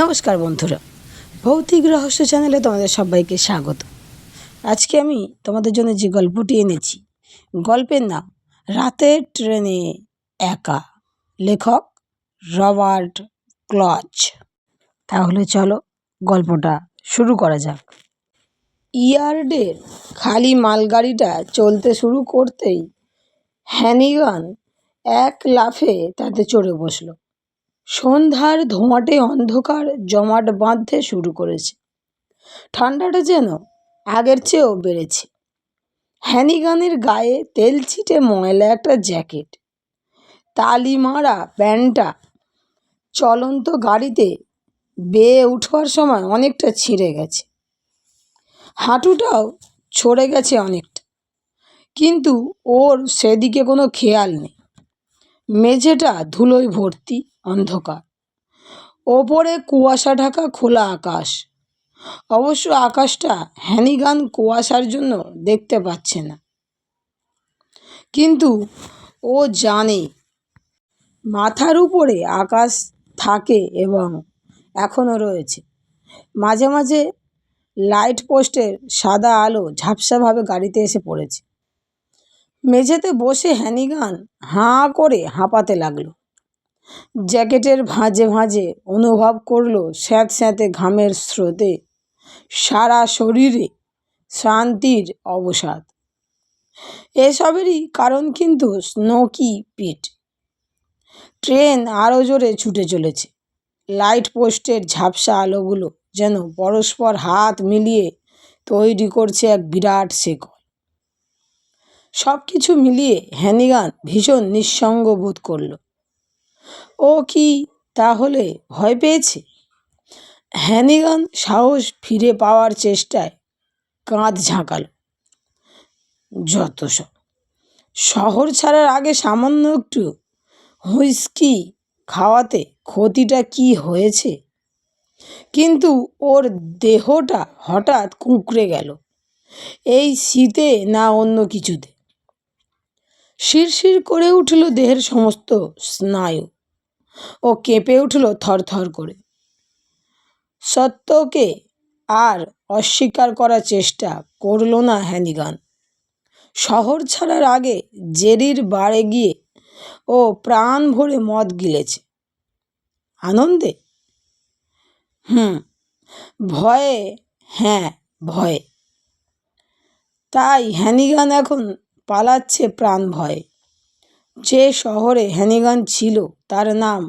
নমস্কার বন্ধুরা। ভৌতিক রহস্য চ্যানেলে তোমাদের সবাইকে স্বাগত। আজকে আমি তোমাদের জন্য যে গল্পটি এনেছি, গল্পের নাম রাতের ট্রেনে একা, লেখক রবার্ট ক্লচ। তাহলে চলো গল্পটা শুরু করা যাক। ইয়ার্ডের খালি মালগাড়িটা চলতে শুরু করতেই হ্যানিগান এক লাফে তাতে চড়ে বসল। সন্ধ্যার ধোঁয়াটে অন্ধকার জমাট বাঁধতে শুরু করেছে। ঠান্ডাটা যেন আগের চেয়েও বেড়েছে। হ্যানিগানের গায়ে তেল ছিটে ময়লা একটা জ্যাকেট। তালি মারা প্যান্টটা চলন্ত গাড়িতে বেয়ে উঠবার সময় অনেকটা ছিঁড়ে গেছে। হাঁটুটাও ছড়ে গেছে অনেকটা। কিন্তু ওর সেদিকে কোনো খেয়াল নেই। মেঝেটা ধুলোয় ভর্তি। অন্ধকার। ওপরে কুয়াশা ঢাকা খোলা আকাশ। অবশ্য আকাশটা হ্যানিগান কুয়াশার জন্য দেখতে পাচ্ছে না। কিন্তু ও জানে, মাথার উপরে আকাশ থাকে এবং এখনও রয়েছে। মাঝে মাঝে লাইট পোস্টের সাদা আলো ঝাপসাভাবে গাড়িতে এসে পড়েছে। মেঝেতে বসে হ্যানিগান হাঁ করে হাঁপাতে লাগল। জ্যাকেটের ভাঁজে ভাঁজে অনুভব করল স্যাঁত স্যাঁতে ঘামের স্রোতে। সারা শরীরে শান্তির অবসাদ। এসবেরই কারণ কিন্তু স্নোকি পিট। ট্রেন আরও জোরে ছুটে চলেছে। লাইট পোস্টের ঝাপসা আলোগুলো যেন পরস্পর হাত মিলিয়ে তৈরি করছে এক বিরাট শেকল সব কিছু মিলিয়ে হ্যানিগান ভীষণ নিঃসঙ্গ বোধ করল। ও কি তাহলে ভয় পেয়েছে? হ্যানিগান সাহস ফিরে পাওয়ার চেষ্টায় কাঁধ ঝাঁকাল। যত সব। শহর ছাড়ার আগে সামান্য একটু হুইস্কি খাওয়াতে ক্ষতিটা কি হয়েছে? কিন্তু ওর দেহটা হঠাৎ কুঁকড়ে গেল। এই শীতে না অন্য কিছুতে। শিরশির করে উঠল দেহের সমস্ত স্নায়ু। ও কেঁপে উঠল থরথর করে। সত্যকে আর অস্বীকার করার চেষ্টা করল না হ্যানিগান শহর ছাড়ার আগে জেরির বাড়ে গিয়ে ও প্রাণ ভরে মদ গিলেছে। আনন্দে? হুম, ভয়ে হ্যাঁ ভয়ে। তাই হ্যানিগান এখন পালাচ্ছে প্রাণ ভয়ে। যে শহরে হ্যানিগান ছিল তার নাম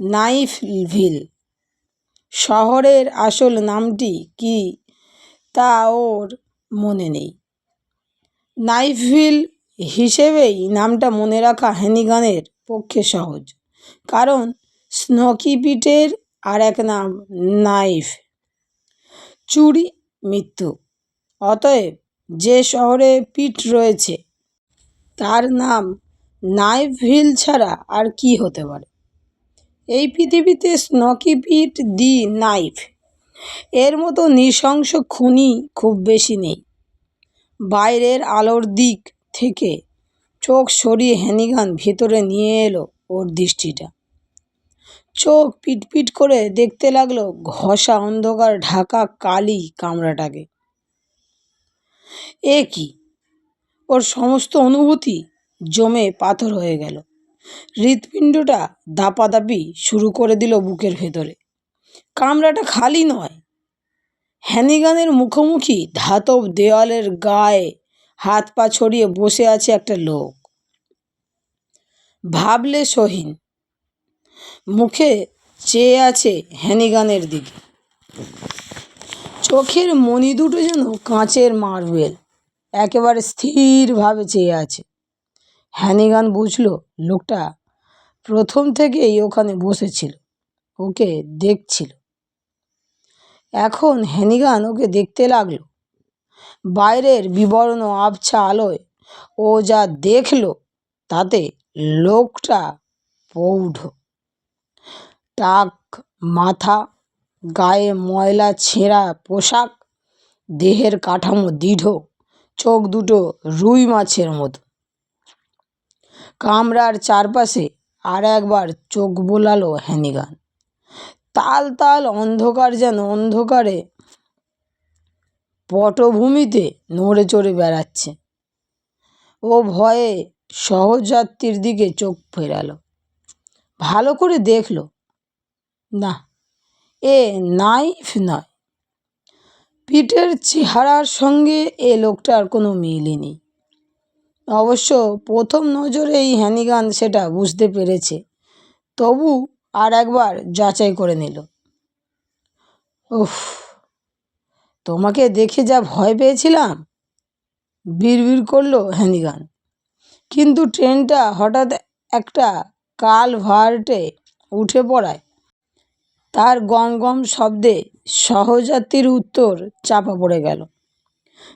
নাইফভিল। শহরের আসল নামটি কি তা ওর মনে নেই। নাইফভিল হিসেবেই নামটা মনে রাখা হ্যানিগানের পক্ষে সহজ, কারণ স্নোকি পিটের আর এক নাম নাইফ। চুরি, মৃত্যু, অতএব যে শহরে পিট রয়েছে তার নাম নাইফভিল ছাড়া আর কি হতে পারে? এই পৃথিবীতে স্নকি পিট দি নাইফ এর মতো নৃশংস খুনি খুব বেশি নেই। বাইরের আলোর দিক থেকে চোখ সরিয়ে হ্যানিগান ভেতরে নিয়ে এলো ওর দৃষ্টিটা। চোখ পিটপিট করে দেখতে লাগল ঘষা অন্ধকার ঢাকা কালি কামরাটাকে। এ কি? ওর সমস্ত অনুভূতি জমে পাথর হয়ে গেল। হৃৎপিণ্ডটা দাপাদাপি শুরু করে দিল বুকের ভেতরে। কামরাটা খালি নয়, হ্যানিগানের মুখোমুখি ধাতব দেওয়ালের গায়ে হাত পা ছড়িয়ে বসে আছে একটা লোক। ভাবলে সহিন, মুখে চেয়ে আছে হ্যানিগানের দিকে। চোখের মণি দুটো যেন কাঁচের মার্বেল একেবারে স্থিরভাবে চেয়ে আছে। হ্যানিগান বুঝলো, লোকটা প্রথম থেকেই ওখানে বসেছিল, ওকে দেখছিল। এখন হ্যানিগান ওকে দেখতে লাগল। বাইরের বিবর্ণ আবছা আলোয় ও যা দেখল, তাতে লোকটা পৌঢ টাক, মাথা, গায়ে ময়লা ছেঁড়া পোশাক, দেহের কাঠামো দৃঢ়, চোখ দুটো রুই মাছের মতো। কামরার চারপাশে আর একবার চোখ বোলালো হ্যানিগান তাল তাল অন্ধকার যেন অন্ধকারে পটভূমিতে নড়ে চড়ে বেড়াচ্ছে। ও ভয়ে সহযাত্রীর দিকে চোখ ফেরালো। ভালো করে দেখল, না, এ নাইফ নয়। পিঠের চেহারার সঙ্গে এ লোকটার কোনো মিলই নেই। অবশ্য প্রথম নজরে নজরেই হ্যানিগান সেটা বুঝতে পেরেছে। তবু আর একবার যাচাই করে নিল। উফ, তোমাকে দেখে যা ভয় পেয়েছিলাম। বিড়বিড় করল হ্যানিগান কিন্তু ট্রেনটা হঠাৎ একটা কাল ভার্টে উঠে পড়ায়। তার গম গম শব্দে সহযাত্রীর উত্তর চাপা পড়ে গেল।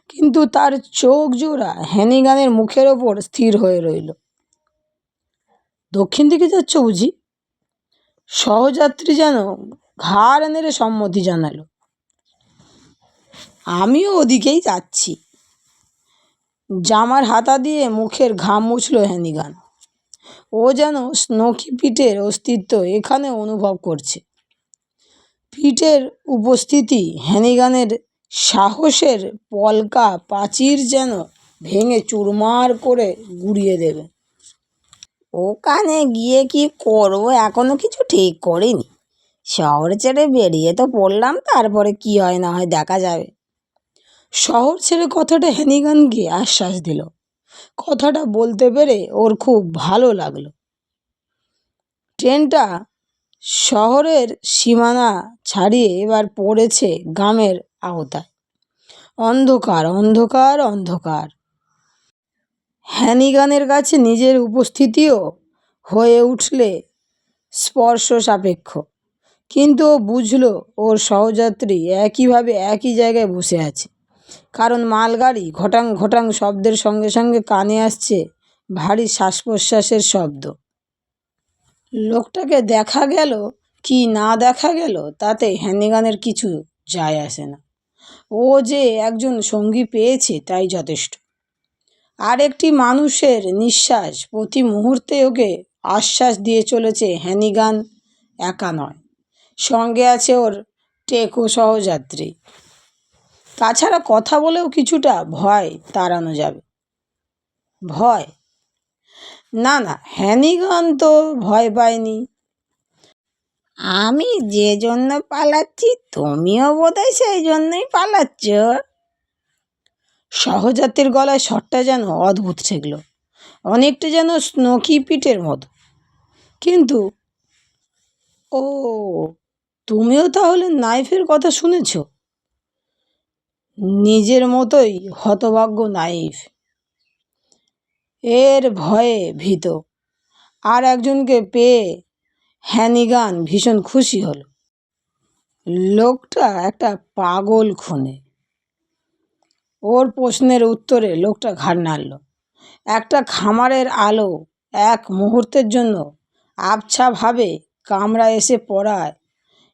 কিন্তু তার চোখ জোড়া হ্যানিগানের মুখের ওপর স্থির হয়ে রইল। দক্ষিণ দিকে যাচ্ছ বুঝি? সহযাত্রী যেন ঘাড় নেড়ে সম্মতি জানালো। আমিও ওদিকেই যাচ্ছি। জামার হাতা দিয়ে মুখের ঘাম মুছল হ্যানিগান ও যেন স্নোকি পিঠের অস্তিত্ব এখানে অনুভব করছে। পিঠের উপস্থিতি হ্যানিগানের সাহসের পলকা প্রাচীর যেন ভেঙে চুরমার করে গুড়িয়ে দেবে। ওখানে গিয়ে কি করব? এখনও কিছু ঠিক করিনি। শহর ছেড়ে বেরিয়ে তো পড়লাম, তারপরে কি হয় না হয় দেখা যাবে। শহর ছেড়ে কথাটা হ্যানিগানকে আশ্বাস দিল। কথাটা বলতে পেরে ওর খুব ভালো লাগল। ট্রেনটা শহরের সীমানা ছাড়িয়ে এবার পড়েছে গ্রামের আওতায় অন্ধকার অন্ধকার অন্ধকার। হ্যানিগানের কাছে নিজের উপস্থিতিও হয়ে উঠলে স্পর্শ সাপেক্ষ। কিন্তু ও বুঝলো ওর সহযাত্রী একইভাবে একই জায়গায় বসে আছে। কারণ মালগাড়ি ঘটাং ঘটাং শব্দের সঙ্গে সঙ্গে কানে আসছে ভারী শ্বাস প্রশ্বাসের শব্দ। লোকটাকে দেখা গেল কি না দেখা গেল তাতে হ্যানিগানের কিছু যায় আসে না। ও যে একজন সঙ্গী পেয়েছে তাই যথেষ্ট। আর একটি মানুষের নিঃশ্বাস প্রতি মুহূর্তে ওকে আশ্বাস দিয়ে চলেছে হ্যানিগান একা নয়, সঙ্গে আছে ওর টেকো সহযাত্রী। তাছাড়া কথা বলেও কিছুটা ভয় তাড়ানো যাবে। ভয়? না না হ্যানিগান তো ভয় পায়নি। আমি যে জন্য পালাচ্ছি, তুমিও বোধহয় সেই জন্যই পালাচ্ছ। সহজাতের গলায় শটটা যেন অদ্ভুত ঠেকল, অনেকটা যেন স্নোকি পিটের মতো। কিন্তু, ও, তুমিও তাহলে নাইফের কথা শুনেছ? নিজের মতোই হতভাগ্য নাইফ। এর ভয়ে ভীত। আর একজনকে পেয়ে হ্যানিগান ভীষণ খুশি হলো। লোকটা একটা পাগল খুনে। ওর প্রশ্নের উত্তরে লোকটা ঘাড় নাড়ল। একটা খামারের আলো এক মুহূর্তের জন্য আবছাভাবে কামরা এসে পড়ায়।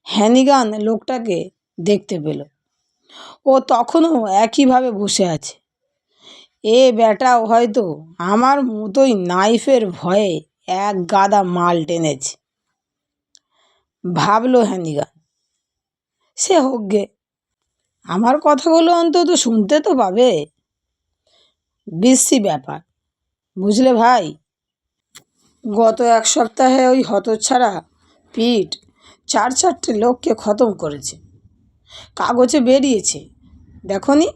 হ্যানিগান লোকটাকে দেখতে পেল। ও তখনও একইভাবে বসে আছে। এ বেটাও হয়তো আমার মতোই নাইফের ভয়ে এক গাদা মাল টেনেছে। ভাবলো হ্যানিগান সে হোক গে আমার কথাগুলো অন্তত শুনতে তো পাবে। বিশ্রী ব্যাপার, বুঝলে ভাই? গত এক সপ্তাহে ওই হতচ্ছাড়া পিঠ চার চারটে লোককে খতম করেছে। কাগজে বেরিয়েছে, দেখনি?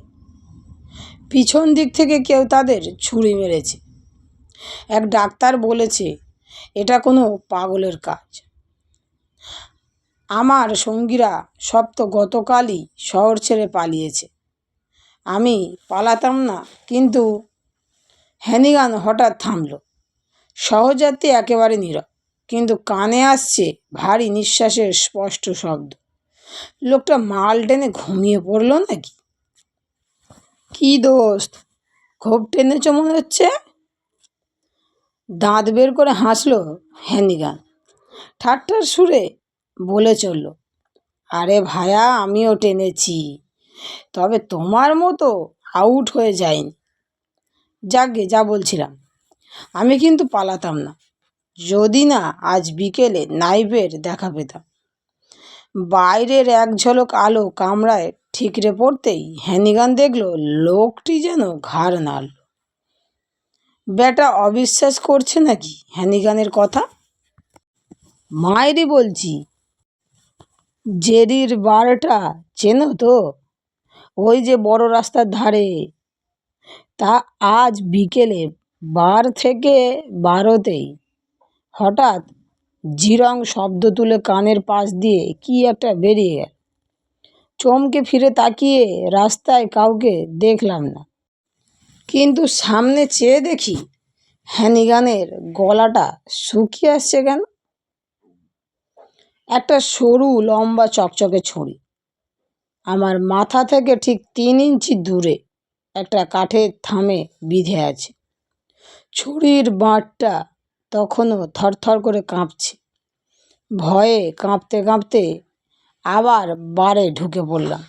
পিছন দিক থেকে কেউ তাদের ছুরি মেরেছে। এক ডাক্তার বলেছে, এটা কোনো পাগলের কাজ। আমার সঙ্গীরা সব তো গতকালই শহর ছেড়ে পালিয়েছে। আমি পালাতাম না, কিন্তু হ্যানিগান হঠাৎ থামল। সহযাত্রী একেবারে নীরব, কিন্তু কানে আসছে ভারী নিঃশ্বাসের স্পষ্ট শব্দ। লোকটা মাল টেনে ঘুমিয়ে পড়ল নাকি? কি দোস্ত, খুব টেনেছ মনে হচ্ছে? দাঁত বের করে হাসলো হ্যানিগান ঠাট্টার সুরে বলে চলল, আরে ভায়া, আমিও টেনেছি। তবে তোমার মতো আউট হয়ে যায়নি যাকগে যা বলছিলাম। আমি কিন্তু পালাতাম না। যদি না, আজ বিকেলে নাইবের দেখা পেতাম। বাইরের এক ঝলক আলো কামরায় ঠিকরে পড়তেই হ্যানিগান দেখল, লোকটি যেন ঘাড় নাড়ল। বেটা, অবিশ্বাস করছে নাকি হ্যানিগানের কথা? মায়েরই বলছি জেরির বারটা চেনো তো? ওই যে বড় রাস্তার ধারে। তা আজ বিকেলে বার থেকে বারোতেই হঠাৎ জিরং শব্দ তুলে কানের পাশ দিয়ে কি একটা বেরিয়ে গেল। চমকে ফিরে তাকিয়ে রাস্তায় কাউকে দেখলাম না। কিন্তু সামনে চেয়ে দেখি, হ্যানিগানের গলাটা শুকিয়ে আসছে কেন? একটা সরু লম্বা চকচকে ছুরি আমার মাথা থেকে ঠিক তিন ইঞ্চি দূরে একটা কাঠের থামে বিঁধে আছে। ছুরির বাঁটটা তখনও থরথর করে কাঁপছে। ভয়ে কাঁপতে কাঁপতে আবার বারে ঢুকে পড়লাম।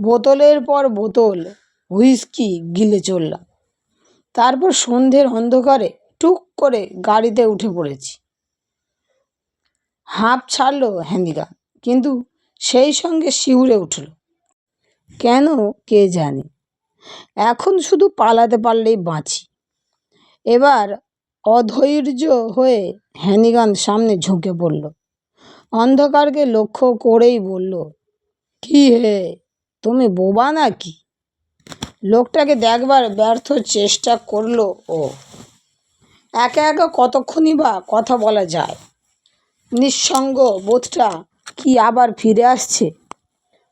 বোতলের পর বোতল, হুইস্কি গিলে চললাম। তারপর সন্ধ্যের অন্ধকারে টুক করে গাড়িতে উঠে পড়েছি। হাঁপ ছাড়ল হ্যান্ডিগান কিন্তু সেই সঙ্গে শিউরে উঠল। কেন কে জানে? এখন শুধু পালাতে পারলেই বাঁচি। এবার অধৈর্য হয়ে হ্যানিগান সামনে ঝুঁকে পড়ল। অন্ধকারকে লক্ষ্য করেই বলল, কি হে, তুমি বোবা নাকি? লোকটাকে দেখবার ব্যর্থ চেষ্টা করল ও। একা একা কতক্ষণই বা কথা বলা যায়। নিঃসঙ্গ বোধটা কি আবার ফিরে আসছে?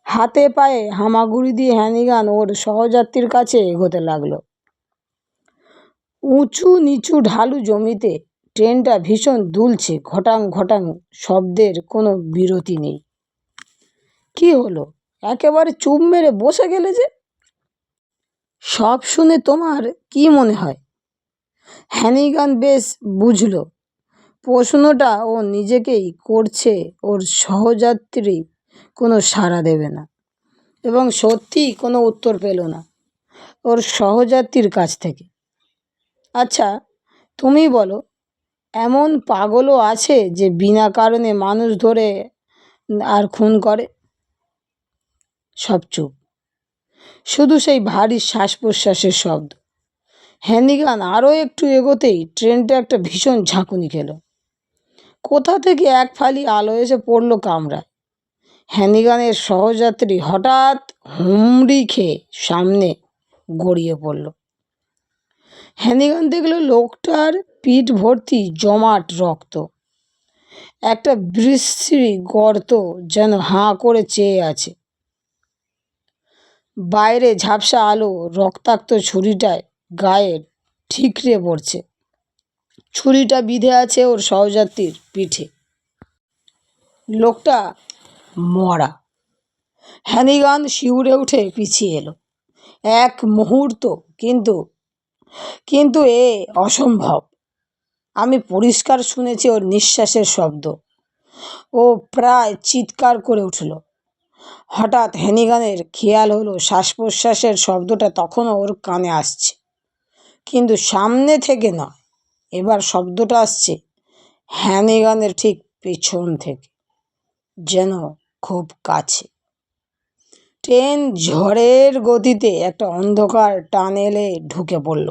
হাতে পায়ে হামাগুড়ি দিয়ে হ্যানিগান ওর সহযাত্রীর কাছে এগোতে লাগল। উঁচু নিচু ঢালু জমিতে ট্রেনটা ভীষণ দুলছে, ঘটাং ঘটাং, শব্দের কোনো বিরতি নেই। কি হলো? একেবারে চুপ মেরে বসে গেলে যে? সব শুনে তোমার কি মনে হয়? হ্যানিগান বেশ বুঝলো। প্রশ্নটা ও নিজেকেই করছে ওর সহযাত্রী কোনো সাড়া দেবে না এবং সত্যিই কোনো উত্তর পেল না ওর সহযাত্রীর কাছ থেকে। আচ্ছা তুমি বলো, এমন পাগলও আছে যে বিনা কারণে মানুষ ধরে আর খুন করে? সব চুপ। শুধু সেই ভারী শ্বাস প্রশ্বাসের শব্দ। হ্যান্ডিগান আরও একটু এগোতেই ট্রেনটা একটা ভীষণ ঝাঁকুনি খেল। কোথা থেকে এক ফালি আলো এসে পড়ল কামরায়? হ্যানিগানের সহযাত্রী হঠাৎ হুমড়ি খেয়ে সামনে গড়িয়ে পড়ল। হ্যানিগান দেখল লোকটার পিঠ ভর্তি জমাট রক্ত। একটা বৃশ্রী গর্ত যেন হাঁ করে চেয়ে আছে। বাইরে ঝাপসা আলো রক্তাক্ত ছুরিটায় গায়ে ঠিকরে পড়ছে। ছুরিটা বিঁধে আছে ওর সহযাত্রীর পিঠে। লোকটা মরা। হ্যানিগান শিউরে উঠে পিছিয়ে এলো। এক মুহূর্ত, কিন্তু কিন্তু এ অসম্ভব। আমি পরিষ্কার শুনেছি ওর নিঃশ্বাসের শব্দ। ও প্রায় চিৎকার করে উঠল। হঠাৎ হ্যানিগানের খেয়াল হলো শ্বাস প্রশ্বাসের শব্দটা তখনও ওর কানে আসছে। কিন্তু সামনে থেকে নয়। এবার শব্দটা আসছে। হ্যানিগানের ঠিক পেছন থেকে, যেন খুব কাছে। ট্রেন ঝড়ের গতিতে একটা অন্ধকার টানেলে ঢুকে পড়ল।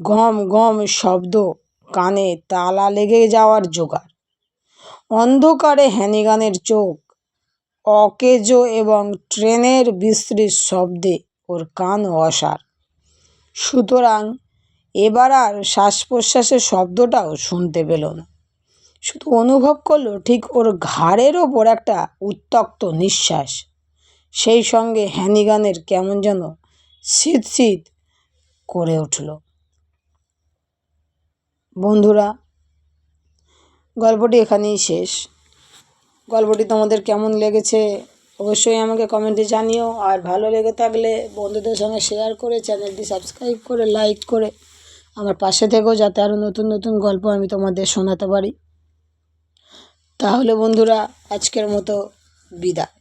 গম গম শব্দ, কানে তালা লেগে যাওয়ার জোগাড়। অন্ধকারে হ্যানিগানের চোখ, অকেজো এবং ট্রেনের বিস্তৃত শব্দে ওর কান অসার। সুতরাং এবার আর শ্বাস প্রশ্বাসের শব্দটাও শুনতে পেল না। শুধু অনুভব করল ঠিক ওর ঘাড়ের ওপর একটা উত্তক্ত নিঃশ্বাস। সেই সঙ্গে হ্যানিগানের কেমন যেন শীত শীত করে উঠল। বন্ধুরা, গল্পটি এখানেই শেষ। গল্পটি তোমাদের কেমন লেগেছে অবশ্যই আমাকে কমেন্টে জানিও। আর ভালো লেগে থাকলে বন্ধুদের সঙ্গে শেয়ার করে চ্যানেলটি সাবস্ক্রাইব করে, লাইক করে আমার পাশে থেকেও যাতে আরও নতুন নতুন গল্প আমি তোমাদের শোনাতে পারি। তাহলে বন্ধুরা, আজকের মতো বিদায়।